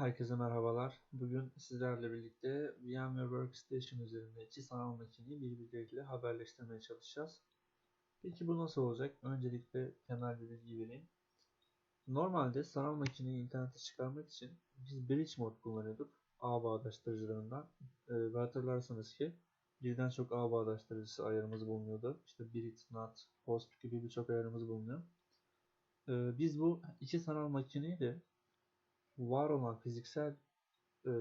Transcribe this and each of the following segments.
Herkese merhabalar. Bugün sizlerle birlikte VMware Workstation üzerinde iki sanal makineyi birbirleriyle haberleştirmeye çalışacağız. Peki bu nasıl olacak? Öncelikle temel bir bilgi vereyim. Normalde sanal makineyi internete çıkarmak için biz bridge mod kullanıyorduk. ağ bağdaştırıcılarından. Ee, ve hatırlarsanız ki birden çok ağ bağdaştırıcısı ayarımız bulunuyordu. İşte bridge, NAT, host gibi birçok ayarımız bulunuyor. Ee, biz bu iki sanal makineyi de var olan fiziksel e,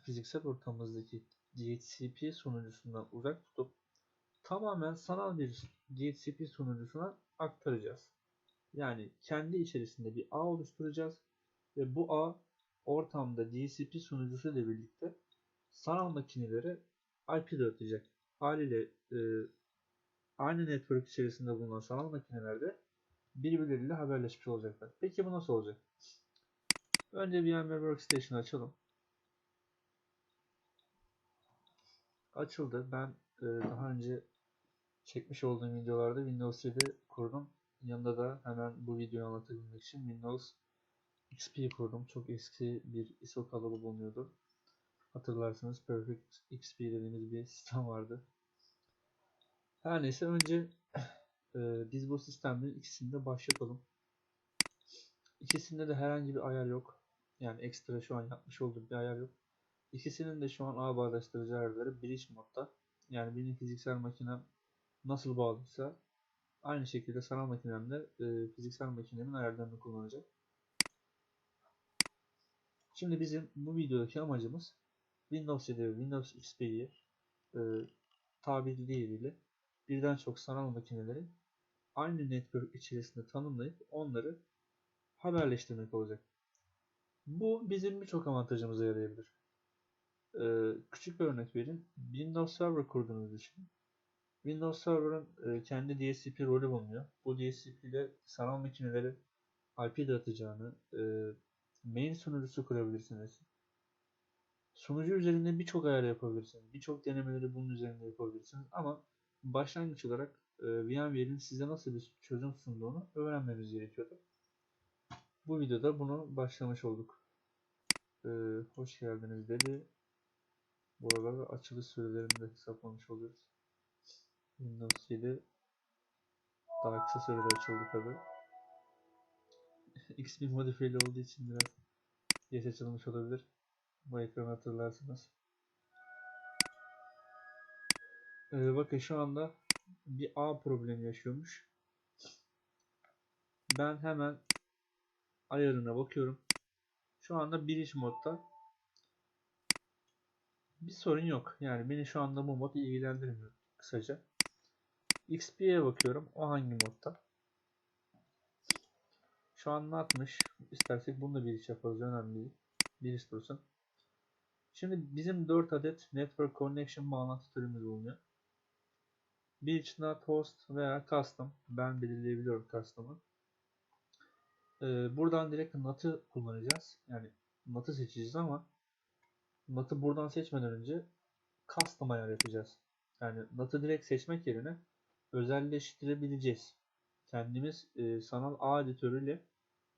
fiziksel ortamımızdaki DHCP sunucusundan uzak tutup tamamen sanal bir DHCP sunucusuna aktaracağız. Yani kendi içerisinde bir ağ oluşturacağız ve bu ağ ortamda DHCP sunucusu ile birlikte sanal makinelere IP dağıtacak. Haliyle e, aynı network içerisinde bulunan sanal makinelerde birbirleriyle haberleşmiş olacaklar. Peki bu nasıl olacak? Önce VMware Workstation açalım. Açıldı. Ben e, daha önce çekmiş olduğum videolarda Windows 7 kurdum. Yanında da hemen bu videoyu anlatabilmek için Windows XP kurdum. Çok eski bir ISO kalıbı bulunuyordu. Hatırlarsınız Perfect XP dediğimiz bir sistem vardı. Her neyse önce e, biz bu sistemlerin ikisini de başlatalım. İkisinde de herhangi bir ayar yok. Yani ekstra şu an yapmış olduğum bir ayar yok. İkisinin de şu an ağ bağdaştırıcı ayarları bridge modda. Yani benim fiziksel makinem nasıl bağlıysa aynı şekilde sanal makinemde e, fiziksel makinemin ayarlarını kullanacak. Şimdi bizim bu videodaki amacımız Windows 7 ve Windows XP'yi e, tabiri diğeriyle birden çok sanal makineleri aynı network içerisinde tanımlayıp onları haberleştirmek olacak. Bu bizim birçok avantajımıza yarayabilir. Ee, küçük bir örnek vereyim. Windows Server kurduğunuzu düşünün. Windows Server'ın e, kendi DSCP rolü bulunuyor. Bu DSCP ile sanal makineleri IP dağıtacağını, e, main sunucusu kurabilirsiniz. Sunucu üzerinde birçok ayar yapabilirsiniz. Birçok denemeleri bunun üzerinde yapabilirsiniz. Ama başlangıç olarak e, VMware'in size nasıl bir çözüm sunduğunu öğrenmeniz gerekiyordu. Bu videoda bunu başlamış olduk. Ee, hoş geldiniz dedi. Bu arada açılış sürelerini de hesaplamış oluyoruz. Windows 7 daha kısa sürede açıldı tabi. XP modifiyeli olduğu için biraz geç açılmış olabilir. Bu ekranı hatırlarsınız. Ee, bakın şu anda bir A problemi yaşıyormuş. Ben hemen ayarına bakıyorum. Şu anda biriş modda. Bir sorun yok. Yani beni şu anda bu mod ilgilendirmiyor kısaca. XP'ye bakıyorum. O hangi modda? Şu an ne atmış? İstersek bunu da bir iş yaparız. Önemli. Bir iş dursun. Şimdi bizim 4 adet Network Connection bağlantı türümüz bulunuyor. Bir NAT Host veya Custom. Ben belirleyebiliyorum Custom'ı. Ee, buradan direkt NAT'ı kullanacağız. Yani NAT'ı seçeceğiz ama NAT'ı buradan seçmeden önce custom ayar yapacağız. Yani NAT'ı direkt seçmek yerine özelleştirebileceğiz. Kendimiz e, sanal ağ editörüyle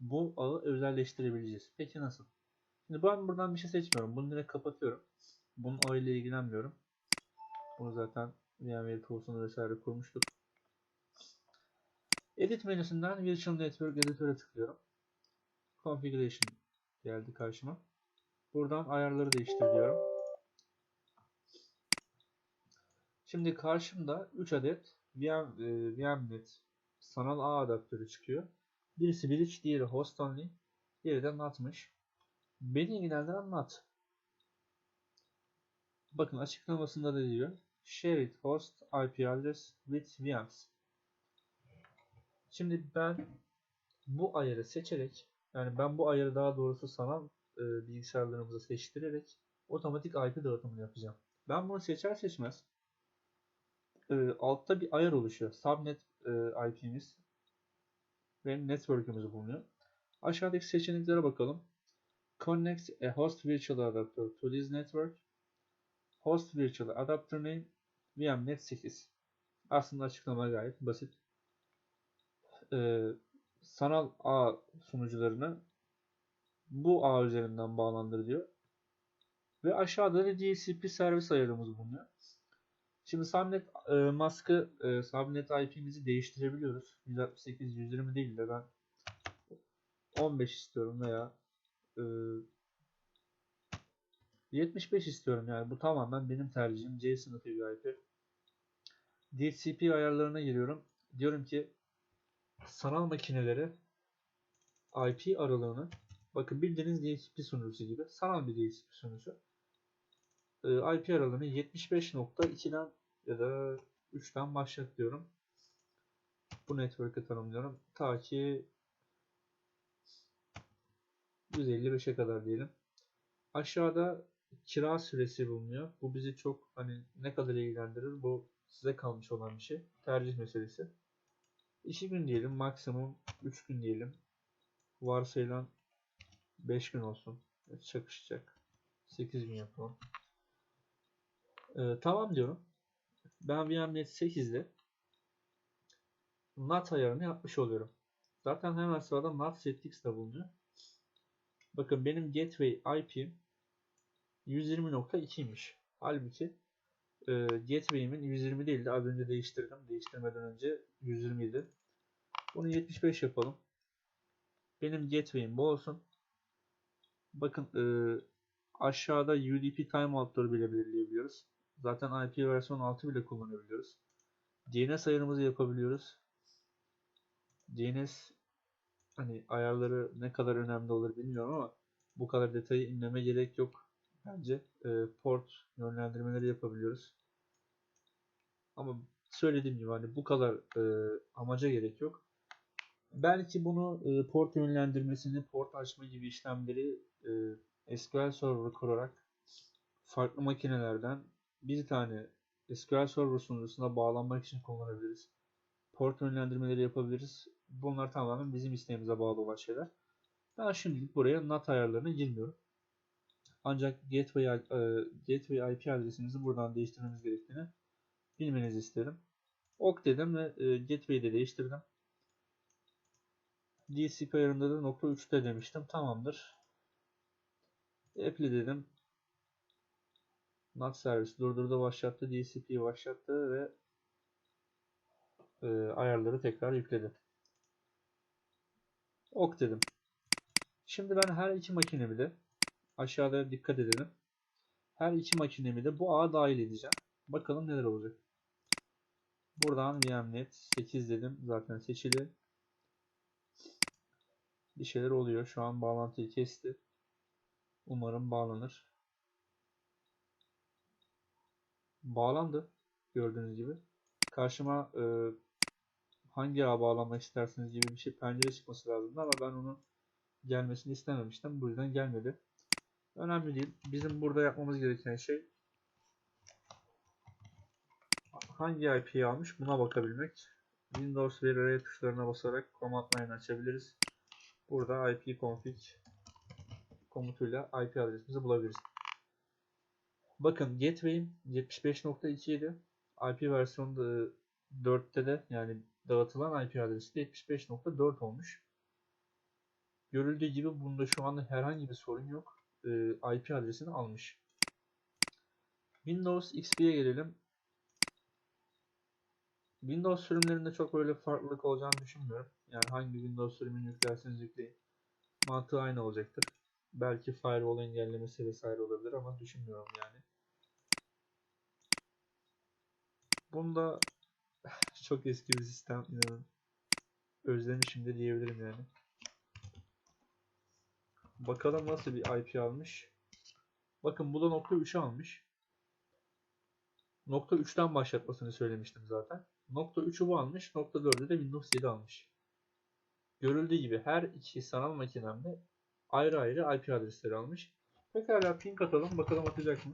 bu ağı özelleştirebileceğiz. Peki nasıl? Şimdi ben buradan bir şey seçmiyorum. Bunu direkt kapatıyorum. Bunun ağı ile ilgilenmiyorum. Bunu zaten VMware Tools'unu vesaire kurmuştuk. Edit menüsünden Virtual Network Editor'a tıklıyorum. Configuration geldi karşıma. Buradan ayarları değiştir diyorum. Şimdi karşımda 3 adet VM, e, VMNet sanal ağ adaptörü çıkıyor. Birisi bridge, diğeri host only, diğeri de NAT'mış. Beni ilgilendiren NAT. Bakın açıklamasında da diyor. Shared host IP address with VMs. Şimdi ben bu ayarı seçerek yani ben bu ayarı daha doğrusu sanal e, bilgisayarlarımıza seçtirerek otomatik IP dağıtımını yapacağım. Ben bunu seçer seçmez e, altta bir ayar oluşuyor. Subnet e, IP'miz ve network'ümüz bulunuyor. Aşağıdaki seçeneklere bakalım. Connect a host virtual adapter to this network. Host virtual adapter name VMnet 8. Aslında açıklama gayet basit e, sanal ağ sunucularını bu ağ üzerinden bağlandır diyor. Ve aşağıda da DHCP servis ayarımız bulunuyor. Şimdi subnet e, maskı e, subnet IP'mizi değiştirebiliyoruz. 168 120 değil de ben 15 istiyorum veya e, 75 istiyorum yani bu tamamen benim tercihim. C sınıfı bir IP. DHCP ayarlarına giriyorum. Diyorum ki sanal makineleri IP aralığını bakın bildiğiniz DHCP sunucusu gibi sanal bir DHCP sunucusu. E, IP aralığını 75.2'den ya da 3'ten başlat diyorum. Bu network'ı tanımlıyorum. Ta ki 155'e kadar diyelim. Aşağıda kira süresi bulunuyor. Bu bizi çok hani ne kadar ilgilendirir bu size kalmış olan bir şey. Tercih meselesi. 2 gün diyelim maksimum 3 gün diyelim. Varsayılan 5 gün olsun. Çakışacak. 8 gün yapalım. Ee, tamam diyorum. Ben VMNet 8'de NAT ayarını yapmış oluyorum. Zaten hemen sırada NAT settings de bulunuyor. Bakın benim gateway IP'm 120.2'ymiş. Halbuki e, gateway'imin 120 değildi. Az önce değiştirdim. Değiştirmeden önce 120 idi. Bunu 75 yapalım. Benim gateway'im bu olsun. Bakın e, aşağıda UDP timeout'ları bile belirleyebiliyoruz. Zaten IP versiyon 6 bile kullanabiliyoruz. DNS ayarımızı yapabiliyoruz. DNS hani ayarları ne kadar önemli olur bilmiyorum ama bu kadar detayı inmeme gerek yok bence. E, port yönlendirmeleri yapabiliyoruz. Ama söylediğim gibi hani bu kadar e, amaca gerek yok. Belki bunu e, port yönlendirmesini, port açma gibi işlemleri e, SQL Server kurarak farklı makinelerden bir tane SQL Server sunucusuna bağlanmak için kullanabiliriz. Port yönlendirmeleri yapabiliriz. Bunlar tamamen bizim isteğimize bağlı olan şeyler. Ben şimdilik buraya NAT ayarlarına girmiyorum. Ancak gateway, e, gateway IP adresimizi buradan değiştirmemiz gerektiğini bilmenizi isterim. OK dedim ve e, gateway'i de değiştirdim. DCP ayarında da nokta 3'te demiştim. Tamamdır. Apply dedim. NAT servis durdurdu başlattı. DCP'yi başlattı ve e, ayarları tekrar yükledi. Ok dedim. Şimdi ben her iki makinemi de aşağıda dikkat edelim. Her iki makinemi de bu ağa dahil edeceğim. Bakalım neler olacak. Buradan VMnet 8 dedim. Zaten seçili. Bir şeyler oluyor. Şu an bağlantıyı kesti. Umarım bağlanır. Bağlandı. Gördüğünüz gibi. Karşıma e, hangi ağa bağlanmak istersiniz gibi bir şey pencere çıkması lazımdı ama ben onun gelmesini istememiştim. Bu yüzden gelmedi. Önemli değil. Bizim burada yapmamız gereken şey hangi IP'yi almış buna bakabilmek. Windows ve tuşlarına basarak command line açabiliriz. Burada ipconfig komutuyla IP adresimizi bulabiliriz. Bakın gateway'im 75.2 idi. IP versiyonu 4'te de yani dağıtılan IP adresi de 75.4 olmuş. Görüldüğü gibi bunda şu anda herhangi bir sorun yok. Ee, IP adresini almış. Windows XP'ye gelelim. Windows sürümlerinde çok böyle farklılık olacağını düşünmüyorum. Yani hangi Windows sürümünü yüklerseniz yükleyin. Mantığı aynı olacaktır. Belki firewall engellemesi vesaire olabilir ama düşünmüyorum yani. Bunda çok eski bir sistem inanın. Özlemişim de diyebilirim yani. Bakalım nasıl bir IP almış. Bakın bu da nokta 3'ü almış. Nokta 3'ten başlatmasını söylemiştim zaten. Nokta 3'ü bu almış. Nokta 4'ü de Windows 7 almış. Görüldüğü gibi her iki sanal makinemde ayrı ayrı IP adresleri almış. Pekala ping atalım. Bakalım atacak mı?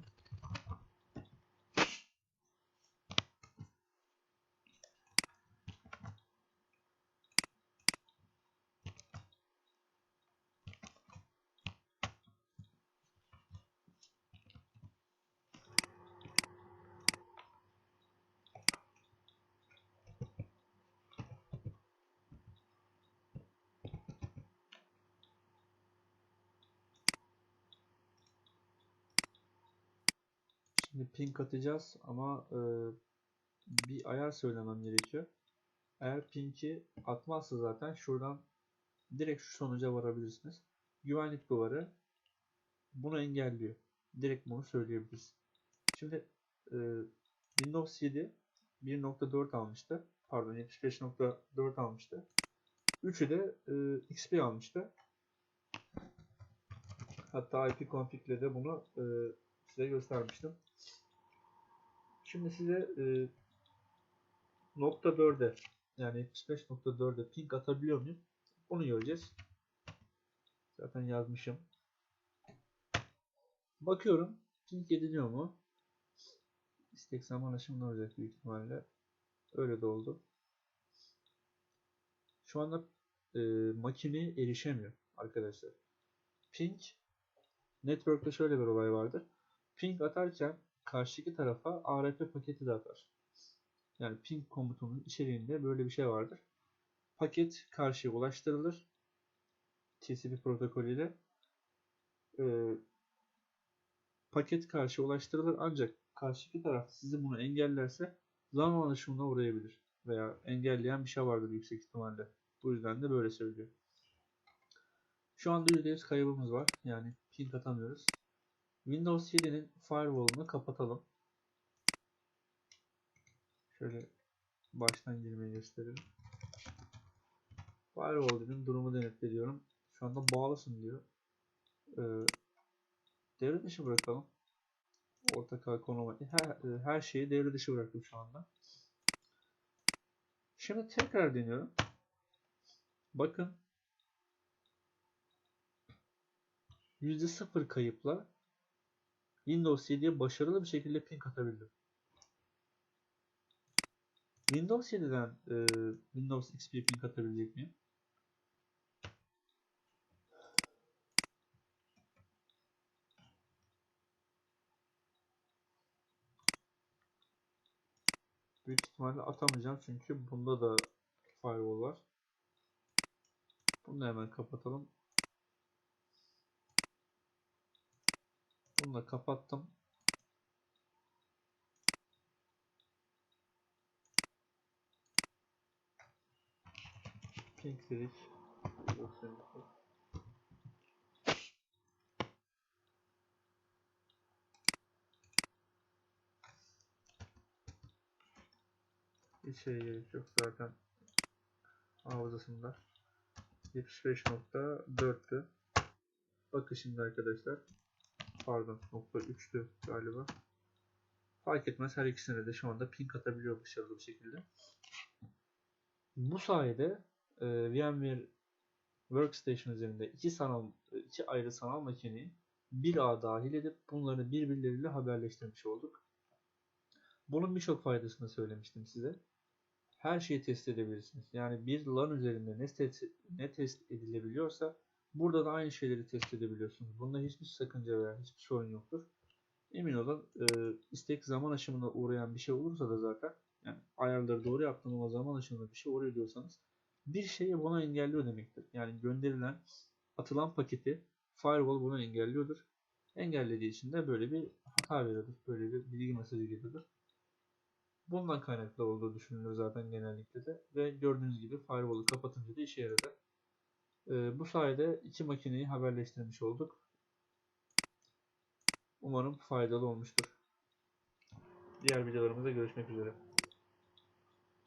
Şimdi ping atacağız ama e, bir ayar söylemem gerekiyor. Eğer ping'i atmazsa zaten şuradan direkt şu sonuca varabilirsiniz. Güvenlik duvarı bunu engelliyor. Direkt bunu söyleyebiliriz. Şimdi e, Windows 7 1.4 almıştı. Pardon 75.4 almıştı. 3'ü de e, XP almıştı. Hatta ipconfig ile de bunu e, size göstermiştim. Şimdi size e, nokta 4'e yani 75.4'e ping atabiliyor muyum? Bunu göreceğiz. Zaten yazmışım. Bakıyorum ping ediliyor mu? İstek zaman aşımında olacak büyük ihtimalle. Öyle de oldu. Şu anda e, makine erişemiyor arkadaşlar. Ping Network'te şöyle bir olay vardır. Ping atarken karşıdaki tarafa ARP paketi de atar. Yani ping komutunun içeriğinde böyle bir şey vardır. Paket karşıya ulaştırılır. TCP protokolüyle. Ee, paket karşıya ulaştırılır ancak karşıdaki taraf sizi bunu engellerse zaman aşımına uğrayabilir. Veya engelleyen bir şey vardır yüksek ihtimalle. Bu yüzden de böyle söylüyor. Şu anda %100 kaybımız var. Yani ping atamıyoruz. Windows 7'nin firewall'unu kapatalım. Şöyle baştan girmeyi gösterelim. Firewall dedim. Durumu denetle diyorum. Şu anda bağlısın diyor. Ee, devre dışı bırakalım. Orta konuma. Her, her şeyi devre dışı bıraktım şu anda. Şimdi tekrar deniyorum. Bakın %0 kayıpla Windows 7'ye başarılı bir şekilde ping atabildim. Windows 7'den e, Windows XP ping atabilecek miyim? Büyük ihtimalle atamayacağım çünkü bunda da firewall var. Bunu hemen kapatalım. Bunu da kapattım. Pink dedik. Hiç şeye gerek yok zaten hafızasında 75.4'tü. Bakın şimdi arkadaşlar pardon nokta 3'tü galiba. Fark etmez her ikisine de şu anda ping atabiliyor başarılı bir şekilde. Bu sayede e, VMware Workstation üzerinde iki sanal iki ayrı sanal makineyi bir ağ dahil edip bunları birbirleriyle haberleştirmiş olduk. Bunun birçok faydasını söylemiştim size. Her şeyi test edebilirsiniz. Yani bir LAN üzerinde ne test, ne test edilebiliyorsa Burada da aynı şeyleri test edebiliyorsunuz. Bunda hiçbir sakınca veya hiçbir sorun yoktur. Emin olun e, istek zaman aşımına uğrayan bir şey olursa da zaten yani ayarları doğru yaptım ama zaman aşımına bir şey uğruyor diyorsanız bir şeyi bunu engelliyor demektir. Yani gönderilen atılan paketi firewall bunu engelliyordur. Engellediği için de böyle bir hata veriyordur. Böyle bir bilgi mesajı geliyordur. Bundan kaynaklı olduğu düşünülür zaten genellikle de. Ve gördüğünüz gibi firewall'u kapatınca da işe yaradı. Ee, bu sayede iki makineyi haberleştirmiş olduk. Umarım faydalı olmuştur. Diğer videolarımızda görüşmek üzere.